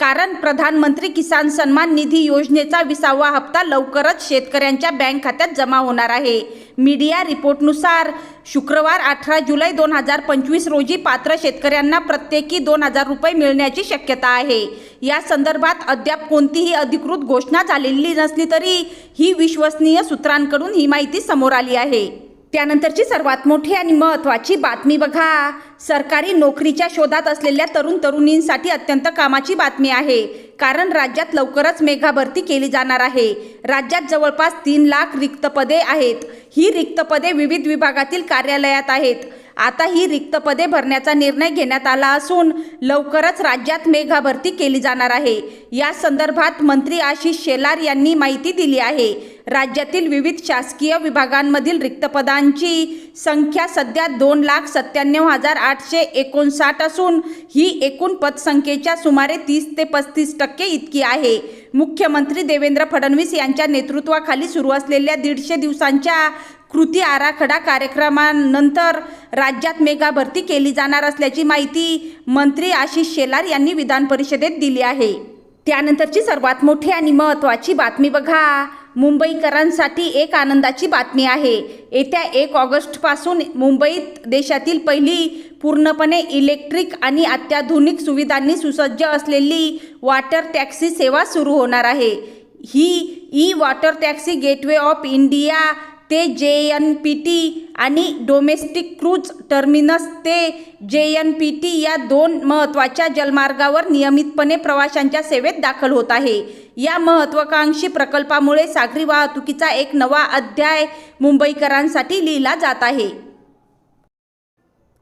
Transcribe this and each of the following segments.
कारण प्रधानमंत्री किसान सन्मान निधी योजनेचा विसावा हप्ता लवकरच शेतकऱ्यांच्या बँक खात्यात जमा होणार आहे. मीडिया रिपोर्टनुसार शुक्रवार अठरा जुलै दोन हजार पंचवीस रोजी पात्र शेतकऱ्यांना प्रत्येकी दोन हजार रुपये मिळण्याची शक्यता आहे. या संदर्भात अद्याप कोणतीही अधिकृत घोषणा झालेली नसली तरी ही विश्वसनीय सूत्रांकडून ही माहिती समोर आली आहे. त्यानंतरची सर्वात मोठी आणि महत्त्वाची बातमी बघा. सरकारी नोकरीच्या शोधात असलेल्या तरुण तरुणींसाठी अत्यंत कामाची बातमी आहे. कारण राज्यात लवकरच मेघा भरती केली जाणार आहे. राज्यात जवळपास तीन लाख रिक्त पदे आहेत. ही रिक्त पदे विविध विभागातील कार्यालयात आहेत. आता ही रिक्त पदे भरण्याचा निर्णय घेण्यात आला असून लवकरच राज्यात मेघा भरती केली जाणार आहे. या संदर्भात मंत्री आशिष शेलार यांनी माहिती दिली आहे. राज्यातील विविध शासकीय विभागांमधील रिक्तपदांची संख्या सध्या दोन लाख सत्त्याण्णव हजार आठशे एकोणसाठ असून ही एकूण पदसंख्येच्या सुमारे तीस ते पस्तीस टक्के इतकी आहे. मुख्यमंत्री देवेंद्र फडणवीस यांच्या नेतृत्वाखाली सुरू असलेल्या दीडशे दिवसांच्या कृती आराखडा कार्यक्रमानंतर राज्यात मेगा भरती केली जाणार असल्याची माहिती मंत्री आशिष शेलार यांनी विधान परिषदेत दिली आहे. त्यानंतरची सर्वात मोठी आणि महत्त्वाची बातमी बघा. मुंबईकरांसाठी एक आनंदाची बातमी आहे. येत्या एक ऑगस्टपासून मुंबईत देशातील पहिली पूर्णपणे इलेक्ट्रिक आणि अत्याधुनिक सुविधांनी सुसज्ज असलेली वॉटर टॅक्सी सेवा सुरू होणार आहे. ही e water taxi gateway of India ते जे एन पी टी आणि डोमेस्टिक क्रूज टर्मिनस ते जे एन पी टी या दोन महत्त्वाच्या जलमार्गावर नियमितपणे प्रवाशांच्या सेवेत दाखल होत आहे. या महत्त्वाकांक्षी प्रकल्पामुळे सागरी वाहतुकीचा एक नवा अध्याय मुंबईकरांसाठी लिहिला जात आहे.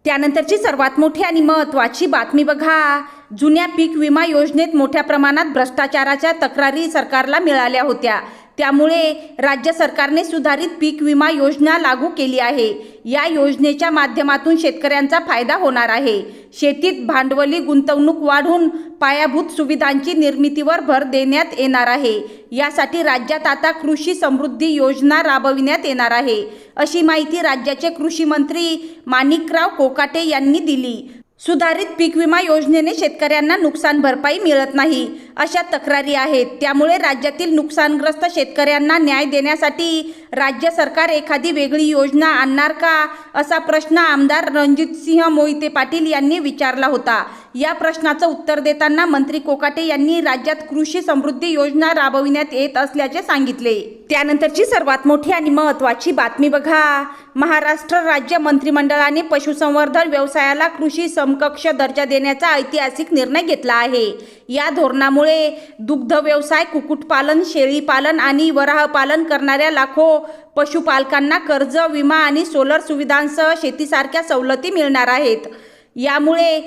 त्यानंतरची सर्वात मोठी आणि महत्त्वाची बातमी बघा. जुन्या पीक विमा योजनेत मोठ्या प्रमाणात भ्रष्टाचाराच्या तक्रारी सरकारला मिळाल्या होत्या. त्यामुळे राज्य सरकारने सुधारित पीक विमा योजना लागू केली आहे. या योजनेच्या माध्यमातून शेतकऱ्यांचा फायदा होणार आहे. शेतीत भांडवली गुंतवणूक वाढून पायाभूत सुविधांची निर्मितीवर भर देण्यात येणार आहे. यासाठी राज्यात आता कृषी समृद्धी योजना राबविण्यात येणार आहे. अशी माहिती राज्याचे कृषी मंत्री माणिकराव कोकाटे यांनी दिली. सुधारित पीक विमा योजनेने शेतकऱ्यांना नुकसान भरपाई मिळत नाही अशा तक्रारी आहेत. त्यामुळे राज्यातील नुकसानग्रस्त शेतकऱ्यांना न्याय देण्यासाठी राज्य सरकार एखादी वेगळी योजना आणणार का? असा प्रश्न आमदार रणजितसिंह मोहिते पाटील यांनी विचारला होता. या प्रश्नाचं उत्तर देताना मंत्री कोकाटे यांनी राज्यात कृषी समृद्धी योजना राबविण्यात येत असल्याचे सांगितले. त्यानंतरची सर्वात मोठी आणि महत्त्वाची बातमी बघा. महाराष्ट्र राज्य मंत्रिमंडळाने पशुसंवर्धन व्यवसायाला कृषी समकक्ष दर्जा देण्याचा ऐतिहासिक निर्णय घेतला आहे. या धोरणामुळे दुग्ध व्यवसाय कुक्कुटपालन शेळीपालन आणि वराहपालन करणाऱ्या लाखो पशुपालकांना कर्ज विमा आणि सोलर सुविधांसह शेतीसारख्या सवलती मिळणार आहेत. यामुळे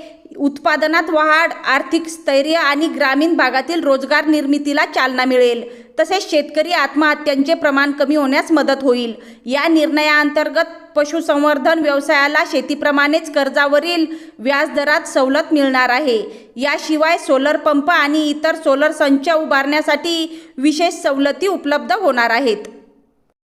उत्पादनात वाढ आर्थिक स्थैर्य आणि ग्रामीण भागातील रोजगार निर्मितीला चालना मिळेल. तसेच शेतकरी आत्महत्यांचे प्रमाण कमी होण्यास मदत होईल. या निर्णयाअंतर्गत पशुसंवर्धन व्यवसायाला शेतीप्रमाणेच कर्जावरील व्याजदरात सवलत मिळणार आहे. याशिवाय सोलर पंप आणि इतर सोलर संच उभारण्यासाठी विशेष सवलती उपलब्ध होणार आहेत.